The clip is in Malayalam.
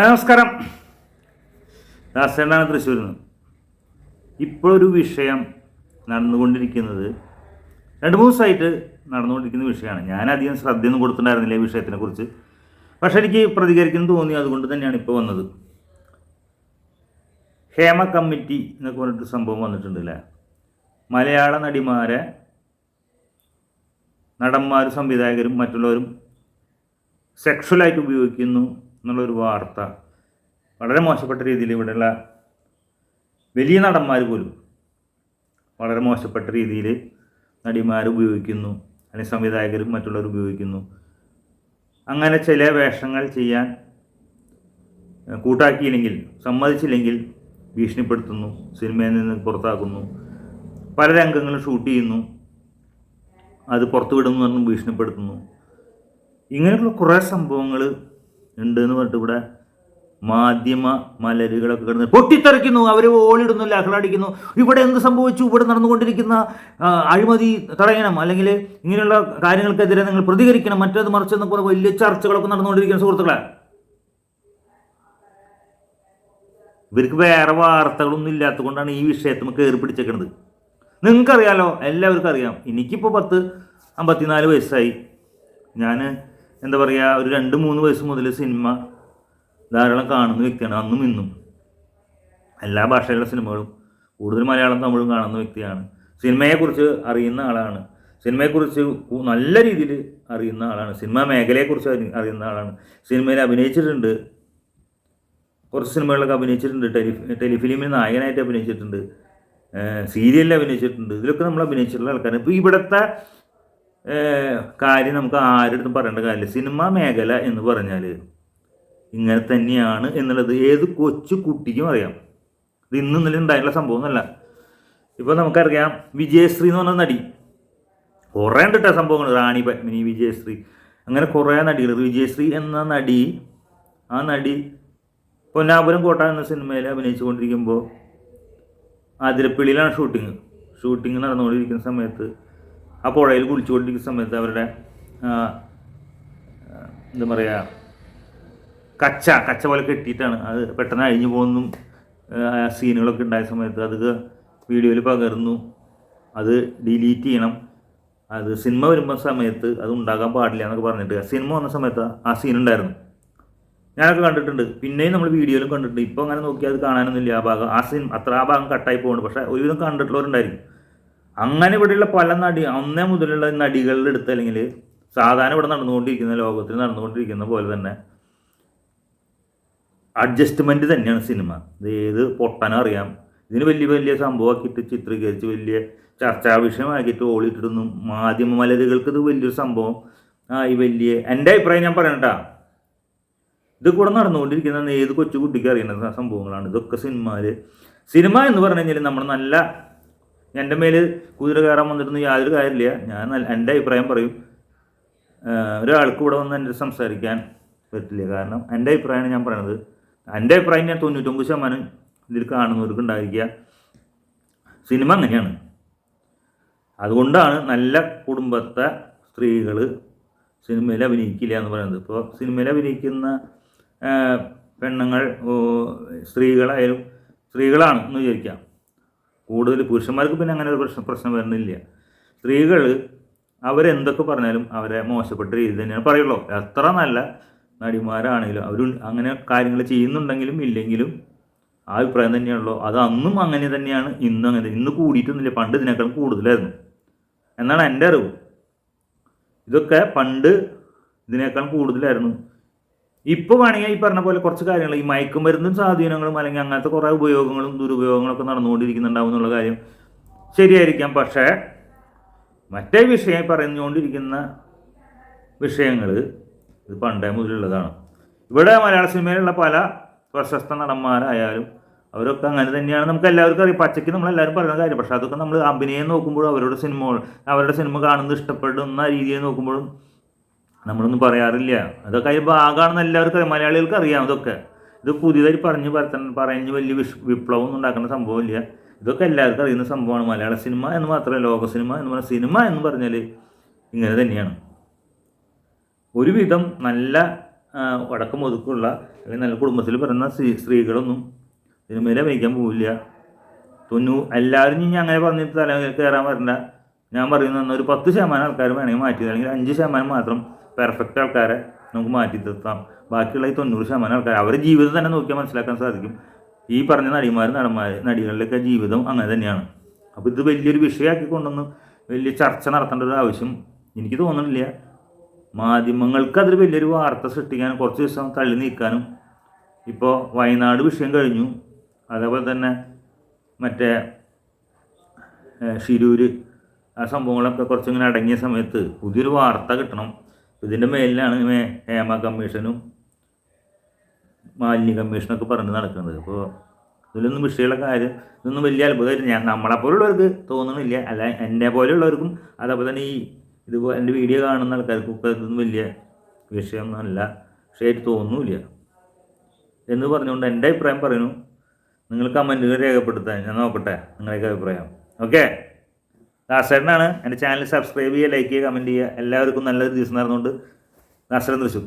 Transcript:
നമസ്കാരം. ദാസേണ്ടാണ് തൃശ്ശൂരിൽ നിന്ന്. ഇപ്പോഴൊരു വിഷയം നടന്നുകൊണ്ടിരിക്കുന്നത് രണ്ട് മൂന്ന് ദിവസമായിട്ട് നടന്നുകൊണ്ടിരിക്കുന്ന വിഷയമാണ്. ഞാനധികം ശ്രദ്ധയൊന്നും കൊടുത്തിട്ടുണ്ടായിരുന്നില്ല ഈ വിഷയത്തിനെ കുറിച്ച് പക്ഷെ എനിക്ക് പ്രതികരിക്കുന്നു തോന്നി അതുകൊണ്ട് തന്നെയാണ് ഇപ്പോൾ വന്നത്. ഹേമ കമ്മിറ്റി എന്നൊക്കെ പറഞ്ഞിട്ട് സംഭവം വന്നിട്ടുണ്ടല്ലേ? മലയാള നടിമാരെ നടന്മാരും സംവിധായകരും മറ്റുള്ളവരും സെക്ഷലായിട്ട് ഉപയോഗിക്കുന്നു. എന്നുള്ളൊരു വാർത്ത വളരെ മോശപ്പെട്ട രീതിയിൽ ഇവിടെയുള്ള വലിയ നടന്മാർ പോലും വളരെ മോശപ്പെട്ട രീതിയിൽ നടിമാർ ഉപയോഗിക്കുന്നു അല്ലെങ്കിൽ സംവിധായകരും മറ്റുള്ളവർ ഉപയോഗിക്കുന്നു. അങ്ങനെ ചില വേഷങ്ങൾ ചെയ്യാൻ കൂട്ടാക്കിയില്ലെങ്കിൽ സമ്മതിച്ചില്ലെങ്കിൽ ഭീഷണിപ്പെടുത്തുന്നു സിനിമയിൽ നിന്ന് പുറത്താക്കുന്നു പല രംഗങ്ങളും ഷൂട്ട് ചെയ്യുന്നു അത് പുറത്തുവിടുന്നു വിടുന്നു എന്ന് ഭീഷണിപ്പെടുത്തുന്നു. ഇങ്ങനെയുള്ള കുറേ സംഭവങ്ങൾ ഉണ്ട് എന്ന് പറഞ്ഞിട്ട് ഇവിടെ മാധ്യമ മലരുകളൊക്കെ കിടന്ന് പൊട്ടിത്തെറിക്കുന്നു. അവർ ഓളിടുന്നു ലഹളടിക്കുന്നു ഇവിടെ എന്ത് സംഭവിച്ചു? ഇവിടെ നടന്നുകൊണ്ടിരിക്കുന്ന അഴിമതി തടയണം. അല്ലെങ്കിൽ ഇങ്ങനെയുള്ള കാര്യങ്ങൾക്കെതിരെ നിങ്ങൾ പ്രതികരിക്കണം. മറ്റേത് മറിച്ചെന്നൊക്കെ പറഞ്ഞ് വലിയ ചർച്ചകളൊക്കെ നടന്നുകൊണ്ടിരിക്കുന്ന സുഹൃത്തുക്കളെ. ഇവർക്ക് വേറെ വാർത്തകളൊന്നും ഇല്ലാത്തതുകൊണ്ടാണ് ഈ വിഷയത്തിൽ കയറി പിടിച്ചേക്കുന്നത് നിങ്ങൾക്കറിയാലോ എല്ലാവർക്കും അറിയാം. എനിക്കിപ്പോൾ പത്ത് അമ്പത്തിനാല് വയസ്സായി. ഞാൻ എന്താ പറയുക ഒരു രണ്ട് മൂന്ന് വയസ്സ് മുതൽ സിനിമ ധാരാളം കാണുന്ന വ്യക്തിയാണ് അന്നും ഇന്നും. എല്ലാ ഭാഷയിലുള്ള സിനിമകളും കൂടുതൽ മലയാളം തമിഴും കാണുന്ന വ്യക്തിയാണ്. സിനിമയെക്കുറിച്ച് അറിയുന്ന ആളാണ്. സിനിമയെക്കുറിച്ച് നല്ല രീതിയിൽ അറിയുന്ന ആളാണ്. സിനിമാ മേഖലയെക്കുറിച്ച് അറി- അറിയുന്ന ആളാണ്. സിനിമയിൽ അഭിനയിച്ചിട്ടുണ്ട്. കുറച്ച് സിനിമകളിലൊക്കെ അഭിനയിച്ചിട്ടുണ്ട്. ടെലി ടെലിഫിലിമിൽ നായകനായിട്ട് അഭിനയിച്ചിട്ടുണ്ട്. സീരിയലിൽ അഭിനയിച്ചിട്ടുണ്ട്. ഇതിലൊക്കെ നമ്മൾ അഭിനയിച്ചിട്ടുള്ള ആൾക്കാരാണ്. ഇപ്പോൾ ഇവിടുത്തെ കാര്യം നമുക്ക് ആരുടെ പറയേണ്ട കാര്യമില്ല. സിനിമ മേഖല എന്ന് പറഞ്ഞാൽ ഇങ്ങനെ തന്നെയാണ് എന്നുള്ളത് ഏത് കൊച്ചു കുട്ടിക്കും അറിയാം. ഇത് ഇന്നും ഇന്നലെ ഉണ്ടായിട്ടുള്ള സംഭവം എന്നല്ല ഇപ്പോൾ നമുക്കറിയാം വിജയശ്രീ എന്ന് പറഞ്ഞ നടി. കുറേ ഉണ്ട് സംഭവങ്ങൾ. റാണി പത്മിനി വിജയശ്രീ. അങ്ങനെ കുറേ നടികൾ. വിജയശ്രീ എന്ന നടി ആ നടി പൊന്നാപുരം കോട്ട എന്ന സിനിമയിൽ അഭിനയിച്ചുകൊണ്ടിരിക്കുമ്പോൾ ആതിരപ്പള്ളിയിലാണ് ഷൂട്ടിങ്. ഷൂട്ടിങ് നടന്നുകൊണ്ടിരിക്കുന്ന സമയത്ത് ആ പുഴയിൽ കുളിച്ചുകൊണ്ടിരിക്കുന്ന സമയത്ത് അവരുടെ എന്താ പറയുക കച്ച കച്ച പോലെ കെട്ടിയിട്ടാണ്. അത് പെട്ടെന്ന് അഴിഞ്ഞു പോകുന്നു സീനുകളൊക്കെ ഉണ്ടായ സമയത്ത് അത് വീഡിയോയിൽ പകർന്നു. അത് ഡിലീറ്റ് ചെയ്യണം. അത് സിനിമ വരുമ്പോൾ സമയത്ത് അത് ഉണ്ടാകാൻ പാടില്ല എന്നൊക്കെ പറഞ്ഞിട്ട് സിനിമ വന്ന സമയത്ത് ആ സീൻ ഉണ്ടായിരുന്നു ഞാനൊക്കെ കണ്ടിട്ടുണ്ട്. പിന്നെയും നമ്മൾ വീഡിയോയിലും കണ്ടിട്ടുണ്ട്. ഇപ്പോൾ അങ്ങനെ നോക്കിയാൽ അത് കാണാനൊന്നുമില്ല. ആ ഭാഗം ആ സീൻ അത്ര ആ ഭാഗം കട്ടായി പോകുന്നുണ്ട്. പക്ഷേ ഒരുവിധം കണ്ടിട്ടുള്ളവരുണ്ടായിരിക്കും. അങ്ങനെ ഇവിടെയുള്ള പല നടി അന്നേ മുതലുള്ള നടികളുടെ അടുത്ത് അല്ലെങ്കിൽ സാധാരണ ഇവിടെ നടന്നുകൊണ്ടിരിക്കുന്ന ലോകത്തിൽ നടന്നുകൊണ്ടിരിക്കുന്ന പോലെ തന്നെ അഡ്ജസ്റ്റ്മെന്റ് തന്നെയാണ് സിനിമ ഇത് ഏത് പൊട്ടനും അറിയാം. ഇതിന് വലിയ വലിയ സംഭവമാക്കിയിട്ട് ചിത്രീകരിച്ച് വലിയ ചർച്ചാ വിഷയമാക്കിയിട്ട് ഓളിയിട്ടിട്ടൊന്നും മാധ്യമ മലരുകൾക്ക് ഇത് വലിയൊരു സംഭവം. ഈ വലിയ എന്റെ അഭിപ്രായം ഞാൻ പറയണട്ടാ. ഇത് കൂടെ നടന്നുകൊണ്ടിരിക്കുന്ന ഏത് കൊച്ചു കുട്ടിക്ക് അറിയുന്ന സംഭവങ്ങളാണ്. ഇതൊക്കെ സിനിമയിൽ സിനിമ എന്ന് പറഞ്ഞു കഴിഞ്ഞാൽ നമ്മൾ നല്ല എന്റെ മേൽ കുതിര കയറാൻ വന്നിട്ടൊന്നും യാതൊരു കാര്യമില്ല. ഞാൻ എന്റെ അഭിപ്രായം പറയും. ഒരാൾക്ക് ഇവിടെ വന്ന് എന്റെ സംസാരിക്കാൻ പറ്റില്ല. കാരണം എന്റെ അഭിപ്രായമാണ് ഞാൻ പറയണത്. എന്റെ അഭിപ്രായം ഞാൻ തൊണ്ണൂറ്റൊമ്പത് ശതമാനം ഇതിൽ കാണുന്നവർക്ക് ഉണ്ടായിരിക്കുക. സിനിമ അങ്ങനെയാണ്. അതുകൊണ്ടാണ് നല്ല കുടുംബത്തെ സ്ത്രീകൾ സിനിമയിൽ അഭിനയിക്കില്ല എന്ന് പറയുന്നത്. ഇപ്പോൾ സിനിമയിൽ അഭിനയിക്കുന്ന പെണ്ണുങ്ങൾ സ്ത്രീകളായാലും സ്ത്രീകളാണ് എന്ന് വിചാരിക്കാം. കൂടുതൽ പുരുഷന്മാർക്ക് പിന്നെ അങ്ങനെ ഒരു പ്രശ്നം പ്രശ്നം വരുന്നില്ല. സ്ത്രീകൾ അവരെന്തൊക്കെ പറഞ്ഞാലും അവരെ മോശപ്പെട്ട രീതി തന്നെയാണ് പറയുള്ളൂ. എത്ര നല്ല നടിമാരാണെങ്കിലും അവർ അങ്ങനെ കാര്യങ്ങൾ ചെയ്യുന്നുണ്ടെങ്കിലും ഇല്ലെങ്കിലും ആ അഭിപ്രായം തന്നെയാണല്ലോ. അത് അന്നും അങ്ങനെ തന്നെയാണ് ഇന്നും അങ്ങനെ ഇന്ന് കൂടിയിട്ടൊന്നുമില്ല. പണ്ട് ഇതിനേക്കാളും കൂടുതലായിരുന്നു. എന്നാണ് എന്റെ അറിവ്. ഇതൊക്കെ പണ്ട് ഇതിനേക്കാൾ കൂടുതലായിരുന്നു. ഇപ്പോൾ വേണമെങ്കിൽ ഈ പറഞ്ഞ പോലെ കുറച്ച് കാര്യങ്ങൾ ഈ മയക്കുമരുന്നും സ്വാധീനങ്ങളും അല്ലെങ്കിൽ അങ്ങനത്തെ കുറേ ഉപയോഗങ്ങളും ദുരുപയോഗങ്ങളൊക്കെ നടന്നുകൊണ്ടിരിക്കുന്നുണ്ടാവും എന്നുള്ള കാര്യം ശരിയായിരിക്കാം. പക്ഷേ മറ്റേ വിഷയം പറഞ്ഞുകൊണ്ടിരിക്കുന്ന വിഷയങ്ങൾ ഇത് പണ്ടേ മുതലുള്ളതാണ്. ഇവിടെ മലയാള സിനിമയിലുള്ള പല പ്രശസ്ത നടന്മാരായാലും അവരൊക്കെ അങ്ങനെ തന്നെയാണ്. നമുക്ക് എല്ലാവർക്കും അറിയാം. പച്ചയ്ക്ക് നമ്മളെല്ലാവരും പറയുന്ന കാര്യം പക്ഷേ അതൊക്കെ നമ്മൾ അഭിനയം നോക്കുമ്പോഴും അവരുടെ സിനിമകൾ അവരുടെ സിനിമ കാണുന്നത് ഇഷ്ടപ്പെടുന്ന രീതിയിൽ നോക്കുമ്പോഴും നമ്മളൊന്നും പറയാറില്ല. അതൊക്കെ അതിൽ ഭാഗമാണെന്ന് എല്ലാവർക്കും മലയാളികൾക്ക് അറിയാം അതൊക്കെ. ഇത് പുതിയതായി പറഞ്ഞ് പരത്തൻ പറഞ്ഞ് വലിയ വിഷ് വിപ്ലവം ഒന്നും ഉണ്ടാക്കുന്ന സംഭവമില്ല. ഇതൊക്കെ എല്ലാവർക്കും അറിയുന്ന സംഭവമാണ്. മലയാള സിനിമ എന്ന് മാത്രമല്ല ലോക സിനിമ എന്ന് പറഞ്ഞാൽ സിനിമ എന്ന് പറഞ്ഞാൽ ഇങ്ങനെ തന്നെയാണ്. ഒരുവിധം നല്ല വടക്കം ഒതുക്കുള്ള അല്ലെങ്കിൽ നല്ല കുടുംബത്തിൽ പറയുന്ന സ്ത്രീ സ്ത്രീകളൊന്നും സിനിമയിൽ അഭിനയിക്കാൻ പോവില്ല. തൊണ്ണൂ എല്ലാവരും ഇനി അങ്ങനെ പറഞ്ഞിട്ട് തല കയറാൻ വരണ്ട. ഞാൻ പറയുന്ന ഒരു പത്ത് ശതമാനം ആൾക്കാർ വേണമെങ്കിൽ മാറ്റി അല്ലെങ്കിൽ അഞ്ച് ശതമാനം മാത്രം പെർഫെക്റ്റ് ആൾക്കാരെ നമുക്ക് മാറ്റി നിർത്താം. ബാക്കിയുള്ള ഈ തൊണ്ണൂറ് ശതമാനം ആൾക്കാർ അവരുടെ ജീവിതം തന്നെ നോക്കിയാൽ മനസ്സിലാക്കാൻ സാധിക്കും. ഈ പറഞ്ഞ നടിമാർ നടന്മാർ നടികളിലൊക്കെ ജീവിതം അങ്ങനെ തന്നെയാണ്. അപ്പോൾ ഇത് വലിയൊരു വിഷയമാക്കി കൊണ്ടൊന്നും വലിയ ചർച്ച നടത്തേണ്ട ഒരു ആവശ്യം എനിക്ക് തോന്നുന്നില്ല. മാധ്യമങ്ങൾക്ക് അതിൽ വലിയൊരു വാർത്ത സൃഷ്ടിക്കാനും കുറച്ച് ദിവസം തള്ളി നീക്കാനും ഇപ്പോൾ വയനാട് വിഷയം കഴിഞ്ഞു. അതേപോലെ തന്നെ മറ്റേ ഷിരൂർ ആ സംഭവങ്ങളൊക്കെ കുറച്ചിങ്ങനെ അടങ്ങിയ സമയത്ത് പുതിയൊരു വാർത്ത കിട്ടണം. ഇതിന്റെ മേലിലാണ് മേ- ഹേമ കമ്മീഷനും മാലിന്യ കമ്മീഷനൊക്കെ പറഞ്ഞ് നടക്കുന്നത്. അപ്പോൾ ഇതിലൊന്നും വിഷയമുള്ള കാര്യം ഇതൊന്നും വലിയ അത്ഭുതമായിട്ട് ഞാൻ നമ്മളെപ്പോലുള്ളവർക്ക് തോന്നണില്ല. അല്ല എന്നെ പോലെയുള്ളവർക്കും അതേപോലെ തന്നെ ഈ ഇതുപോലെ എന്റെ വീഡിയോ കാണുന്ന ആൾക്കാർക്കൊക്കെ ഇതൊന്നും വലിയ വിഷയമൊന്നുമല്ല പക്ഷേ വിഷയമായിട്ട് തോന്നുന്നില്ല. എന്ന് പറഞ്ഞുകൊണ്ട് എന്റെ അഭിപ്രായം പറയുന്നു. നിങ്ങൾ കമന്റുകൾ രേഖപ്പെടുത്താൻ ഞാൻ നോക്കട്ടെ നിങ്ങളുടെയൊക്കെ അഭിപ്രായം. ഓക്കെ? ദാസേട്ടനാണ്. എന്റെ ചാനൽ സബ്സ്ക്രൈബ് ചെയ്യുക ലൈക്ക് ചെയ്യുക കമന്റ് ചെയ്യുക. എല്ലാവർക്കും നല്ലൊരു ദിവസം നടന്നുകൊണ്ട് ദാസരൻ തൃശ്ശൂർ